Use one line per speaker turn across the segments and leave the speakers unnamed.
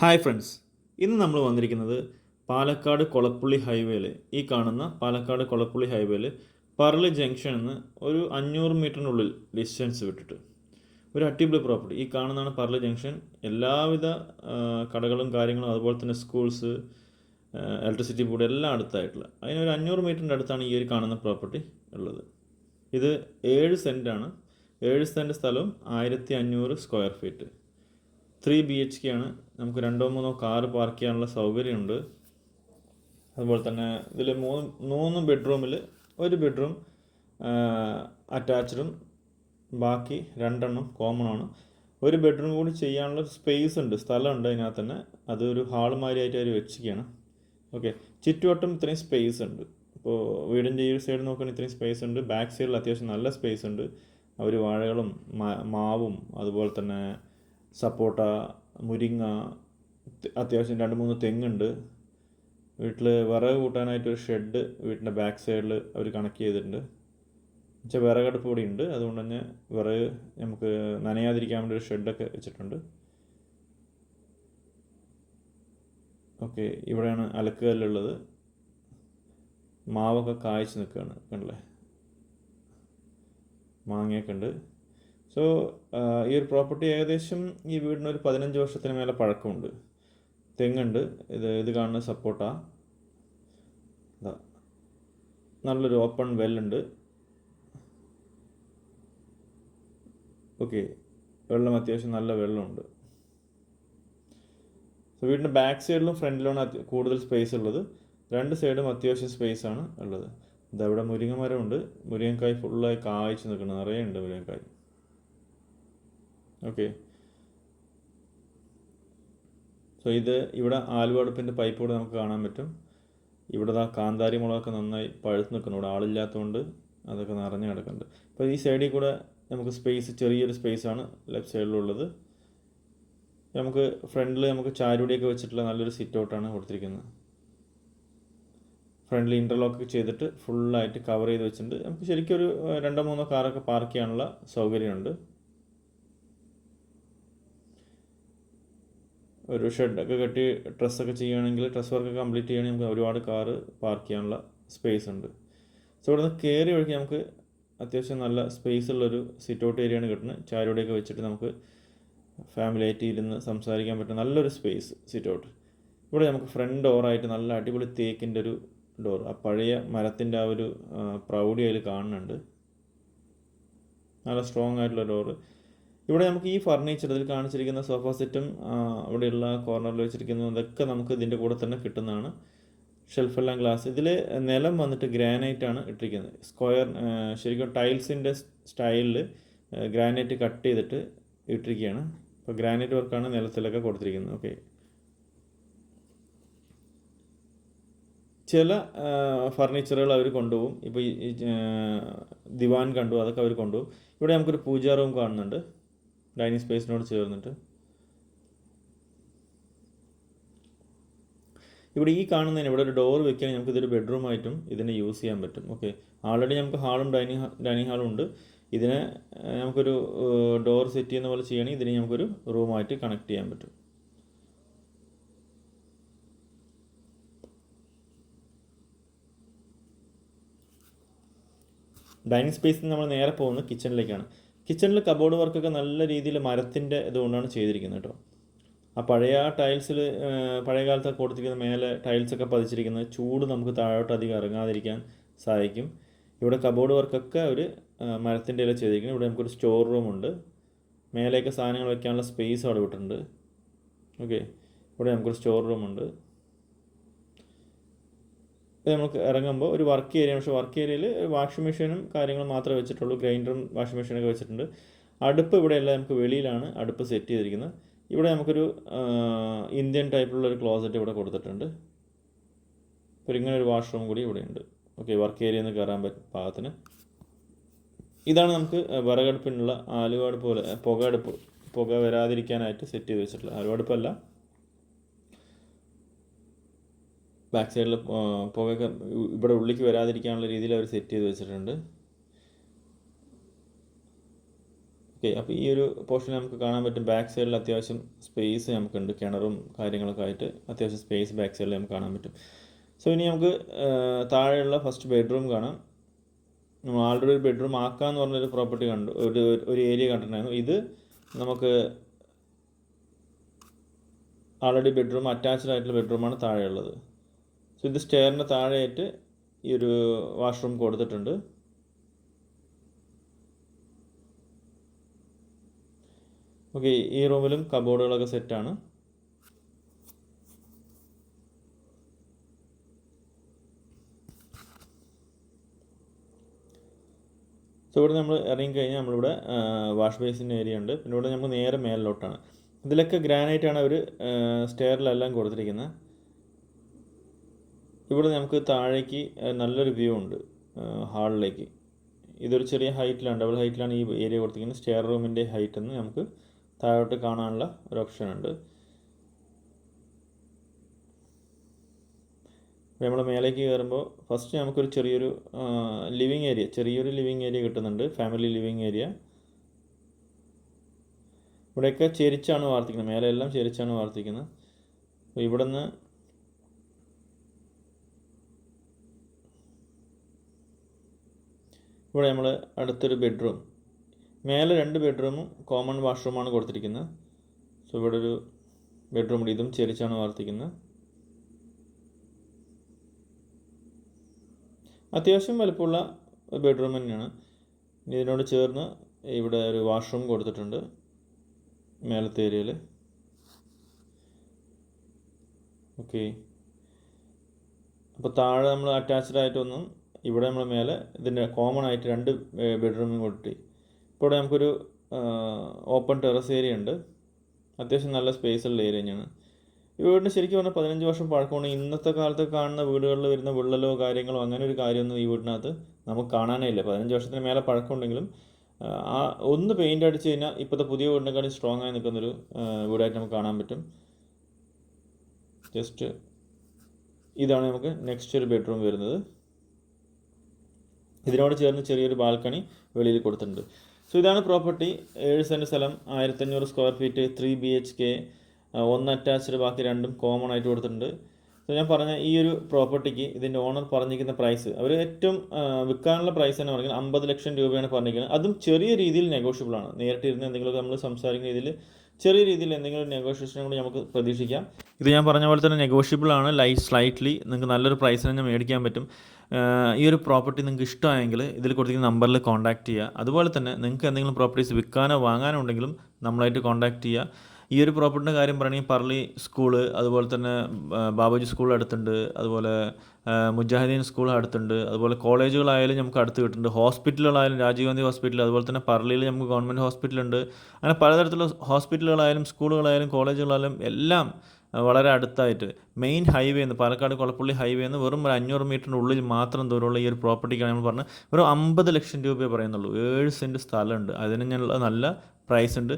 Hi friends. ഇന്ന് നമ്മൾ വന്നിരിക്കുന്നത് പാലക്കാട് കൊളപ്പുള്ളി ഹൈവേയിൽ ഈ കാണുന്ന പാലക്കാട് കൊളപ്പുള്ളി ഹൈവേയിൽ പറളി ജംഗ്ഷനിൽ നിന്ന് ഒരു അഞ്ഞൂറ് മീറ്ററിനുള്ളിൽ ഡിസ്റ്റൻസ് വിട്ടിട്ട്. ഒരു അടിപൊളി പ്രോപ്പർട്ടി. ഈ കാണുന്നതാണ് പറളി ജംഗ്ഷൻ. എല്ലാവിധ കടകളും കാര്യങ്ങളും അതുപോലെ തന്നെ സ്കൂൾസ് ഇലക്ട്രിസിറ്റി ബോർഡ് എല്ലാം അടുത്തായിട്ടുള്ള. അതിനൊരു അഞ്ഞൂറ് മീറ്ററിന്റെ അടുത്താണ് ഈ ഒരു കാണുന്ന പ്രോപ്പർട്ടി ഉള്ളത്. ഇത് ഏഴ് സെന്റാണ് ഏഴ് സെന്റ് സ്ഥലവും ആയിരത്തി അഞ്ഞൂറ് square feet. Three B H K ആണ്. നമുക്ക് രണ്ടോ മൂന്നോ കാറ് പാർക്ക് ചെയ്യാനുള്ള സൗകര്യമുണ്ട്. അതുപോലെ തന്നെ ഇതിൽ മൂന്ന് മൂന്ന് ബെഡ്റൂമിൽ ഒരു ബെഡ്റൂം അറ്റാച്ച്ഡും ബാക്കി രണ്ടെണ്ണം കോമൺ ആണ്. ഒരു ബെഡ്റൂം കൂടി ചെയ്യാനുള്ള സ്പേസ് ഉണ്ട് സ്ഥലമുണ്ട് അതിനകത്ത് തന്നെ. അതൊരു ഹാൾ മാതിരിയായിട്ട് അവർ വെച്ചിരിക്കുകയാണ്. ഓക്കെ ചുറ്റുവട്ടം ഇത്രയും സ്പേസ് ഉണ്ട്. ഇപ്പോൾ വീടിന്റെ ഈ സൈഡ് നോക്കുകയാണെങ്കിൽ ഇത്രയും സ്പേസ് ഉണ്ട്. ബാക്ക് സൈഡിൽ അത്യാവശ്യം നല്ല സ്പേസ് ഉണ്ട്. അവർ വാഴകളും മാവും അതുപോലെ തന്നെ സപ്പോട്ട മുരിങ്ങ അത്യാവശ്യം രണ്ട് മൂന്ന് തെങ്ങുണ്ട്. വീട്ടിൽ വിറക് കൂട്ടാനായിട്ട് ഒരു ഷെഡ് വീട്ടിന്റെ ബാക്ക് സൈഡിൽ അവർ കണക്ട് ചെയ്തിട്ടുണ്ട്. വെച്ചാൽ വിറകടുപ്പ് കൂടി ഉണ്ട്. അതുകൊണ്ട് തന്നെ വിറക് നമുക്ക് നനയാതിരിക്കാൻ വേണ്ടി ഒരു ഷെഡൊക്കെ വെച്ചിട്ടുണ്ട്. ഓക്കെ ഇവിടെയാണ് അലക്കുകല്ലുള്ളത്. മാവൊക്കെ കായ്ച്ച് നിൽക്കുകയാണ് കണ്ടല്ലേ? മാങ്ങയൊക്കെ ഉണ്ട്. സോ ഈ ഒരു പ്രോപ്പർട്ടി ഏകദേശം ഈ വീടിന് ഒരു പതിനഞ്ച് വർഷത്തിന് മേലെ പഴക്കമുണ്ട്. തെങ്ങുണ്ട്. ഇത് ഇത് കാണുന്ന സപ്പോട്ട നല്ലൊരു ഓപ്പൺ വെല്ലുണ്ട് ഓക്കെ വെള്ളം അത്യാവശ്യം നല്ല വെള്ളമുണ്ട്. സോ വീടിന്റെ ബാക്ക് സൈഡിലും ഫ്രണ്ടിലാണ് അത്യ- കൂടുതൽ സ്പേസ് ഉള്ളത്. രണ്ട് സൈഡും അത്യാവശ്യം സ്പേസ് ആണ് ഉള്ളത്. ഇതവിടെ മുരിങ്ങ മരമുണ്ട് മുരിങ്ങക്കായ് ഫുള്ളായി കായ്ച്ചു നിൽക്കുന്നത് നിറയെ ഉണ്ട് മുരിങ്ങക്കായ്. ഓക്കെ സോ ഇത് ഇവിടെ ആലുവടുപ്പിന്റെ പൈപ്പ് കൂടെ നമുക്ക് കാണാൻ പറ്റും. ഇവിടെ ആ കാന്താരി മുളകൊക്കെ നന്നായി പഴുത്ത് നിൽക്കുന്നു. ഇവിടെ ആളില്ലാത്തതുകൊണ്ട് അതൊക്കെ നിറഞ്ഞു കിടക്കുന്നുണ്ട്. അപ്പോൾ ഈ സൈഡിൽ കൂടെ നമുക്ക് സ്പേസ് ചെറിയൊരു സ്പേസ് സ്പേസാണ് ലെഫ്റ്റ് സൈഡിലുള്ളത് നമുക്ക് ഫ്രണ്ടിൽ നമുക്ക് ചാരുടിയൊക്കെ വെച്ചിട്ടുള്ള നല്ലൊരു സിറ്റ് ഔട്ടാണ് കൊടുത്തിരിക്കുന്നത്. ഫ്രണ്ടിൽ ഇന്റർലോക്ക് ചെയ്തിട്ട് ഫുള്ളായിട്ട് കവർ ചെയ്ത് വെച്ചിട്ടുണ്ട്. നമുക്ക് ശരിക്കും ഒരു രണ്ടോ മൂന്നോ കാറൊക്കെ പാർക്ക് ചെയ്യാനുള്ള സൗകര്യമുണ്ട്. ഒരു ഷെഡൊക്കെ കെട്ടി ഡ്രസ്സൊക്കെ ചെയ്യുകയാണെങ്കിൽ ഡ്രസ് വർക്ക് കംപ്ലീറ്റ് ചെയ്യുകയാണെങ്കിൽ നമുക്ക് ഒരുപാട് കാറ് പാർക്ക് ചെയ്യാനുള്ള സ്പേസ് ഉണ്ട്. സോ ഇവിടെ നിന്ന് കയറി വഴിക്ക് നമുക്ക് അത്യാവശ്യം നല്ല സ്പേസ് ഉള്ളൊരു സിറ്റ് ഔട്ട് ഏരിയ ആണ് കിട്ടുന്നത്. ചാരോടെയൊക്കെ വെച്ചിട്ട് നമുക്ക് ഫാമിലി ആയിട്ട് ഇരുന്ന് സംസാരിക്കാൻ പറ്റുന്ന നല്ലൊരു സ്പേസ് സിറ്റ് ഔട്ട് ഇവിടെ നമുക്ക് ഫ്രണ്ട് ഡോറായിട്ട് നല്ല അടിപൊളി തേക്കിന്റെ ഒരു ഡോർ ആ പഴയ മരത്തിന്റെ ആ ഒരു പ്രൗഢി അതിൽ കാണുന്നുണ്ട്. നല്ല സ്ട്രോങ് ആയിട്ടുള്ള ഡോറ് ഇവിടെ നമുക്ക് ഈ ഫർണിച്ചർ ഇതിൽ കാണിച്ചിരിക്കുന്ന സോഫ സെറ്റും അവിടെയുള്ള കോർണറിൽ വെച്ചിരിക്കുന്ന ഇതൊക്കെ നമുക്ക് ഇതിന്റെ കൂടെ തന്നെ കിട്ടുന്നതാണ്. ഷെൽഫെല്ലാം ഗ്ലാസ് ഇതിൽ നിലം വന്നിട്ട് ഗ്രാനൈറ്റ് ആണ് ഇട്ടിരിക്കുന്നത്. സ്ക്വയർ ശരിക്കും ടൈൽസിന്റെ സ്റ്റൈലിൽ ഗ്രാനൈറ്റ് കട്ട് ചെയ്തിട്ട് ഇട്ടിരിക്കുകയാണ്. അപ്പോൾ ഗ്രാനൈറ്റ് വർക്കാണ് നിലത്തിലൊക്കെ കൊടുത്തിരിക്കുന്നത്. ഓക്കെ ചില ഫർണിച്ചറുകൾ അവർ കൊണ്ടുപോകും. ഇപ്പോൾ ഈ ദിവാൻ കണ്ടു അതൊക്കെ അവർ കൊണ്ടുപോകും. ഇവിടെ നമുക്കൊരു പൂജാ റൂം കാണുന്നുണ്ട്. ഡൈനിങ് സ്പേസിനോട് ചേർന്നിട്ട്. ഇവിടെ ഈ കാണുന്നതിന് ഇവിടെ ഒരു ഡോർ വെക്കുകയാണെങ്കിൽ നമുക്ക് ഇതൊരു ബെഡ്റൂം ആയിട്ടും ഇതിനെ യൂസ് ചെയ്യാൻ പറ്റും. ഓക്കെ ആൾറെഡി നമുക്ക് ഹാളും ഡൈനിങ് ഡൈനിങ് ഹാളും ഉണ്ട്. ഇതിനെ നമുക്കൊരു ഡോർ സെറ്റ് ചെയ്യുന്ന പോലെ ചെയ്യുകയാണെങ്കിൽ ഇതിനെ നമുക്കൊരു റൂമായിട്ട് കണക്ട് ചെയ്യാൻ പറ്റും. ഡൈനിങ് സ്പേസിൽ നമ്മൾ നേരെ പോകുന്നത് കിച്ചണിലേക്കാണ് കിച്ചണിൽ കബോർഡ് വർക്കൊക്കെ നല്ല രീതിയിൽ മരത്തിന്റെ ഇതുകൊണ്ടാണ് ചെയ്തിരിക്കുന്നത് കേട്ടോ. ആ പഴയ ടൈൽസിൽ പഴയ കാലത്ത് കൊടുത്തിരിക്കുന്ന മേലെ ടൈൽസൊക്കെ പതിച്ചിരിക്കുന്നത് ചൂട് നമുക്ക് താഴോട്ട് അധികം ഇറങ്ങാതിരിക്കാൻ സഹായിക്കും. ഇവിടെ കബോർഡ് വർക്കൊക്കെ ഒരു മരത്തിന്റെ ഇല ചെയ്തിരിക്കുന്നത് ഇവിടെ നമുക്കൊരു സ്റ്റോർ റൂമുണ്ട് മേലെയൊക്കെ സാധനങ്ങൾ വെക്കാനുള്ള സ്പേസ് അവിടെ വിട്ടിട്ടുണ്ട്. ഓക്കെ ഇവിടെ നമുക്കൊരു സ്റ്റോർ റൂമുണ്ട് ഇത് നമുക്ക് ഇറങ്ങുമ്പോൾ ഒരു വർക്ക് ഏരിയ പക്ഷേ വർക്ക് ഏരിയയിൽ വാഷിംഗ് മെഷീനും കാര്യങ്ങളും മാത്രമേ വെച്ചിട്ടുള്ളൂ. ഗ്രൈൻഡറും വാഷിംഗ് മെഷീനൊക്കെ വെച്ചിട്ടുണ്ട്. അടുപ്പ് ഇവിടെയല്ല നമുക്ക് വെളിയിലാണ് അടുപ്പ് സെറ്റ് ചെയ്തിരിക്കുന്നത്. ഇവിടെ നമുക്കൊരു ഇന്ത്യൻ ടൈപ്പിലുള്ള ഒരു ക്ലോസറ്റ് ഇവിടെ കൊടുത്തിട്ടുണ്ട്. അപ്പോൾ ഇങ്ങനെ ഒരു വാഷ്റൂം കൂടി ഇവിടെയുണ്ട് ഓക്കെ വർക്ക് ഏരിയയിൽ നിന്ന് കയറാൻ പറ്റും പാകത്തിന്. ഇതാണ് നമുക്ക് വിറകടുപ്പിനുള്ള ആലുവടുപ്പ് പോലെ പുക അടുപ്പ് പുക വരാതിരിക്കാനായിട്ട് സെറ്റ് ചെയ്ത് വെച്ചിട്ടുള്ളത് ആലുവടുപ്പല്ല ബാക്ക് സൈഡിൽ പുകയൊക്കെ ഇവിടെ ഉള്ളിലേക്ക് വരാതിരിക്കാനുള്ള രീതിയിൽ അവർ സെറ്റ് ചെയ്ത് വെച്ചിട്ടുണ്ട്. ഓക്കെ അപ്പോൾ ഈ ഒരു പോർഷൻ നമുക്ക് കാണാൻ പറ്റും. ബാക്ക് സൈഡിൽ അത്യാവശ്യം സ്പേസ് നമുക്കുണ്ട്. കിണറും കാര്യങ്ങളൊക്കെ ആയിട്ട് അത്യാവശ്യം സ്പേസ് ബാക്ക് സൈഡിൽ നമുക്ക് കാണാൻ പറ്റും. സോ ഇനി നമുക്ക് താഴെയുള്ള ഫസ്റ്റ് ബെഡ്റൂം കാണാം. നമ്മൾ ആൾറെഡി ഒരു ബെഡ്റൂം ആക്കാന്ന് പറഞ്ഞൊരു പ്രോപ്പർട്ടി കണ്ടു. ഒരു ഒരു ഏരിയ കണ്ടിട്ടുണ്ടായിരുന്നു. ഇത് നമുക്ക് ആൾറെഡി ബെഡ്റൂം അറ്റാച്ച്ഡ് ആയിട്ടുള്ള ബെഡ്റൂമാണ് താഴെയുള്ളത്. സോ ഇത് സ്റ്റെയറിന് താഴെയായിട്ട് ഈ ഒരു വാഷ്റൂം കൊടുത്തിട്ടുണ്ട്. ഓക്കെ ഈ റൂമിലും കബോർഡുകളൊക്കെ സെറ്റാണ് സോ ഇവിടെ നമ്മൾ ഇറങ്ങി കഴിഞ്ഞാൽ നമ്മളിവിടെ വാഷ് ബേസിന്റെ ഏരിയ ഉണ്ട്. പിന്നെ ഇവിടെ നമ്മൾ നേരെ മേലിലോട്ടാണ് ഇതിലൊക്കെ ഗ്രാനൈറ്റ് ആണ് അവർ സ്റ്റെയറിലെല്ലാം കൊടുത്തിരിക്കുന്നത് ഇവിടെ നമുക്ക് താഴേക്ക് നല്ലൊരു വ്യൂ ഉണ്ട്. ഹാളിലേക്ക്. ഇതൊരു ചെറിയ ഹൈറ്റിലാണ്. ഡബിൾ ഹൈറ്റിലാണ് ഈ ഏരിയ കൊടുത്തിരിക്കുന്നത്. സ്റ്റെയർ റൂമിന്റെ ഹൈറ്റ് എന്ന് നമുക്ക് താഴോട്ട് കാണാനുള്ള ഒരു ഓപ്ഷൻ ഉണ്ട്. നമ്മൾ മേലേക്ക് കയറുമ്പോൾ ഫസ്റ്റ് നമുക്കൊരു ചെറിയൊരു ലിവിങ് ഏരിയ ചെറിയൊരു ലിവിങ് ഏരിയ കിട്ടുന്നുണ്ട്. ഫാമിലി ലിവിങ് ഏരിയ ഇവിടെയൊക്കെ ചെരിച്ചാണ് വാർത്തിക്കുന്നത് മേലെ എല്ലാം ചെരിച്ചാണ് വാർത്തിക്കുന്നത് അപ്പോൾ ഇവിടെ നമ്മൾ അടുത്തൊരു ബെഡ്റൂം മേലെ രണ്ട് ബെഡ്റൂമും കോമൺ വാഷ്റൂമാണ് കൊടുത്തിരിക്കുന്നത്. സോ ഇവിടെ ഒരു ബെഡ്റൂം ഉണ്ട്. ഇതും ചെരിച്ചാണ് വാർത്തിക്കുന്നത് അത്യാവശ്യം വലുപ്പമുള്ള ബെഡ്റൂം തന്നെയാണ്. ഇതിനോട് ചേർന്ന് ഇവിടെ ഒരു വാഷ്റൂം കൊടുത്തിട്ടുണ്ട് മേലത്തെ ഏരിയയിൽ ഓക്കെ അപ്പോൾ താഴെ നമ്മൾ അറ്റാച്ച്ഡ് ആയിട്ടൊന്നും ഇവിടെ നമ്മൾ മേലെ ഇതിന്റെ കോമൺ ആയിട്ട് രണ്ട് ബെഡ്റൂമും കൊടുത്തി ഇപ്പോൾ ഇവിടെ നമുക്കൊരു ഓപ്പൺ ടെറസ് ഏരിയ ഉണ്ട്. അത്യാവശ്യം നല്ല സ്പേസ് ഉള്ള ഏരിയ തന്നെയാണ് ഈ വീടിന് ശരിക്കും പറഞ്ഞാൽ പതിനഞ്ച് വർഷം പഴക്കമാണ്. ഇന്നത്തെ കാലത്ത് കാണുന്ന വീടുകളിൽ വരുന്ന വിള്ളലോ കാര്യങ്ങളോ അങ്ങനെ ഒരു കാര്യമൊന്നും ഈ വീടിനകത്ത് നമുക്ക് കാണാനേ ഇല്ല. പതിനഞ്ച് വർഷത്തിന് മേലെ പഴക്കമുണ്ടെങ്കിലും ആ ഒന്ന് പെയിന്റ് അടിച്ച് കഴിഞ്ഞാൽ ഇപ്പോഴത്തെ പുതിയ വീടിനെക്കാളും സ്ട്രോങ് ആയി നിൽക്കുന്നൊരു വീടായിട്ട് നമുക്ക് കാണാൻ പറ്റും. ജസ്റ്റ് ഇതാണ് നമുക്ക് നെക്സ്റ്റ് ഒരു ബെഡ്റൂം വരുന്നത്. ഇതിനോട് ചേർന്ന് ചെറിയൊരു ബാൽക്കണി വെളിയിൽ കൊടുത്തിട്ടുണ്ട്. സോ ഇതാണ് പ്രോപ്പർട്ടി ഏഴ് സെന്റ് സ്ഥലം ആയിരത്തഞ്ഞൂറ് square feet three B H K ഒന്ന് അറ്റാച്ച്ഡ് ബാക്കി രണ്ടും കോമൺ ആയിട്ട് കൊടുത്തിട്ടുണ്ട്. സോ ഞാൻ പറഞ്ഞ ഈ ഒരു പ്രോപ്പർട്ടിക്ക് ഇതിന്റെ ഓണർ പറഞ്ഞിരിക്കുന്ന പ്രൈസ് അവർ ഏറ്റവും വിൽക്കാനുള്ള പ്രൈസ് തന്നെ പറഞ്ഞിരിക്കുന്നത് അമ്പത് ലക്ഷം രൂപയാണ് പറഞ്ഞിരിക്കുന്നത്. അതും ചെറിയ രീതിയിൽ നെഗോഷ്യബിൾ ആണ്. നേരിട്ടിരുന്ന് എന്തെങ്കിലുമൊക്കെ നമ്മൾ സംസാരിക്കുന്ന രീതിയിൽ ചെറിയ രീതിയിൽ എന്തെങ്കിലും നെഗോഷിയേഷനും കൂടി നമുക്ക് പ്രതീക്ഷിക്കാം. ഇത് ഞാൻ പറഞ്ഞ പോലെ തന്നെ നെഗോഷ്യബിൾ ആണ്. ലൈഫ് സ്ലൈറ്റ്ലി നിങ്ങൾക്ക് നല്ലൊരു പ്രൈസ് തന്നെ മേടിക്കാൻ പറ്റും. ഈ ഒരു പ്രോപ്പർട്ടി നിങ്ങൾക്ക് ഇഷ്ടമായെങ്കിൽ ഇതിൽ കൊടുത്തിരിക്കുന്ന നമ്പറിൽ കോൺടാക്റ്റ് ചെയ്യുക. അതുപോലെ തന്നെ നിങ്ങൾക്ക് എന്തെങ്കിലും പ്രോപ്പർട്ടീസ് വിൽക്കാനോ വാങ്ങാനോ ഉണ്ടെങ്കിലും നമ്മളായിട്ട് കോൺടാക്റ്റ് ചെയ്യുക. ഈ ഒരു പ്രോപ്പർട്ടിന്റെ കാര്യം പറയുകയാണെങ്കിൽ പറളി സ്കൂൾ അതുപോലെ തന്നെ ബാബുജി സ്കൂൾ അടുത്തുണ്ട് അതുപോലെ മുജാഹിദ്ദീൻ സ്കൂൾ അടുത്തുണ്ട് അതുപോലെ കോളേജുകളായാലും നമുക്ക് അടുത്ത് കിട്ടുന്നുണ്ട്. ഹോസ്പിറ്റലുകളായാലും രാജീവ് ഗാന്ധി ഹോസ്പിറ്റൽ അതുപോലെ തന്നെ പറളിയിൽ നമുക്ക് ഗവൺമെന്റ് ഹോസ്പിറ്റലുണ്ട് അങ്ങനെ പലതരത്തിലുള്ള ഹോസ്പിറ്റലുകളായാലും സ്കൂളുകളായാലും കോളേജുകളായാലും എല്ലാം വളരെ അടുത്തായിട്ട് മെയിൻ ഹൈവേ എന്ന് പാലക്കാട് കൊളപ്പള്ളി ഹൈവേ എന്ന് വെറും ഒരു അഞ്ഞൂറ് മീറ്ററിന്റെ ഉള്ളിൽ മാത്രം ദൂരമുള്ള ഈ ഒരു പ്രോപ്പർട്ടിക്കാണ് നമ്മൾ പറഞ്ഞത്. ഒരു അമ്പത് ലക്ഷം രൂപയെ പറയുന്നുള്ളൂ. ഏഴ് സെന്റ് സ്ഥലമുണ്ട്. അതിന് ഞാനുള്ള നല്ല പ്രൈസ് ഉണ്ട്.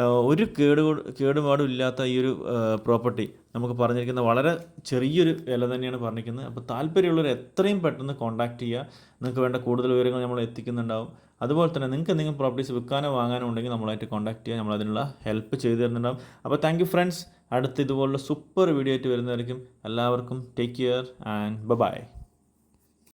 ഒരു കേടു കേടുപാടും ഇല്ലാത്ത ഈ ഒരു പ്രോപ്പർട്ടി നമുക്ക് പറഞ്ഞിരിക്കുന്ന വളരെ ചെറിയൊരു വില തന്നെയാണ് പറഞ്ഞിരിക്കുന്നത്. അപ്പോൾ താല്പര്യമുള്ളവർ എത്രയും പെട്ടെന്ന് കോൺടാക്റ്റ് ചെയ്യുക. നിങ്ങൾക്ക് വേണ്ട കൂടുതൽ വിവരങ്ങൾ നമ്മൾ എത്തിക്കുന്നുണ്ടാവും. അതുപോലെ തന്നെ നിങ്ങൾക്ക് എന്തെങ്കിലും പ്രോപ്പർട്ടീസ് വിൽക്കാനോ വാങ്ങാനോ ഉണ്ടെങ്കിൽ നമ്മളായിട്ട് കോൺടാക്ട് ചെയ്യുക. നമ്മൾ അതിനുള്ള ഹെൽപ്പ് ചെയ്തു തരുന്നുണ്ടാവും. അപ്പോൾ താങ്ക് ഫ്രണ്ട്സ് അടുത്ത് ഇതുപോലുള്ള സൂപ്പർ വീഡിയോ ആയിട്ട് വരുന്നതായിരിക്കും. എല്ലാവർക്കും ടേക്ക് കെയർ ആൻഡ് ബൈ